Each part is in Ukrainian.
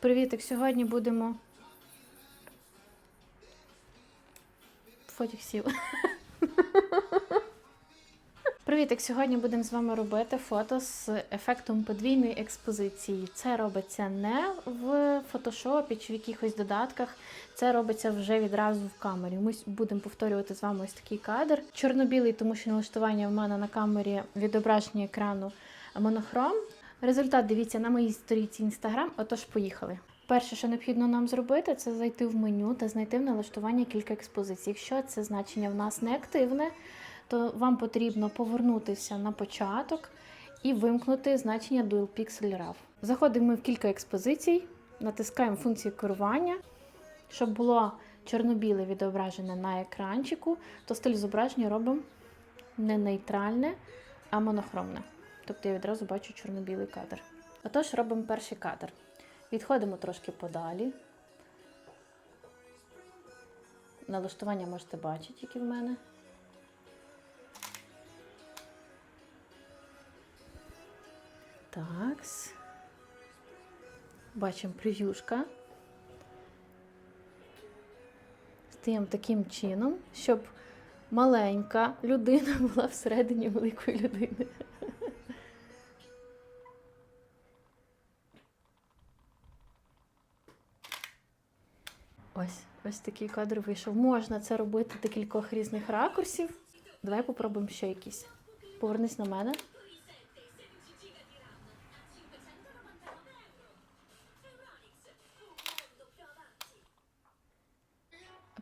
Привітик, сьогодні будемо. Фотік сів. Привітик, сьогодні будемо з вами робити фото з ефектом подвійної експозиції. Це робиться не в фотошопі чи в якихось додатках. Це робиться вже відразу в камері. Ми будемо повторювати з вами ось такий кадр. Чорно-білий, тому що налаштування в мене на камері відображення екрану монохром. Результат дивіться на моїй сторінці Instagram, отож поїхали. Перше, що необхідно нам зробити, це зайти в меню та знайти в налаштуванні кілька експозицій. Якщо це значення в нас не активне, то вам потрібно повернутися на початок і вимкнути значення Dual Pixel RAW. Заходимо ми в кілька експозицій, натискаємо функцію керування, щоб було чорно-біле відображення на екранчику, то стиль зображення робимо не нейтральне, а монохромне. Тобто я відразу бачу чорно-білий кадр. Отож, робимо перший кадр. Відходимо трошки подалі. Налаштування можете бачити, які в мене. Такс. Бачимо прев'юшка. Стаємо таким чином, щоб маленька людина була всередині великої людини. Ось, ось такий кадр вийшов. Можна це робити до кількох різних ракурсів. Давай попробуємо ще якісь. Повернись на мене.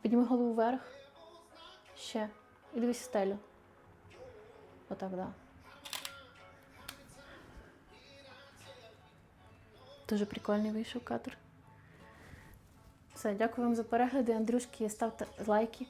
Підніми голову вверх. Ще. І дивись стелю. Отак, да. Дуже прикольний вийшов кадр. Все, дякую вам за перегляди. Андрюшки, ставте лайки.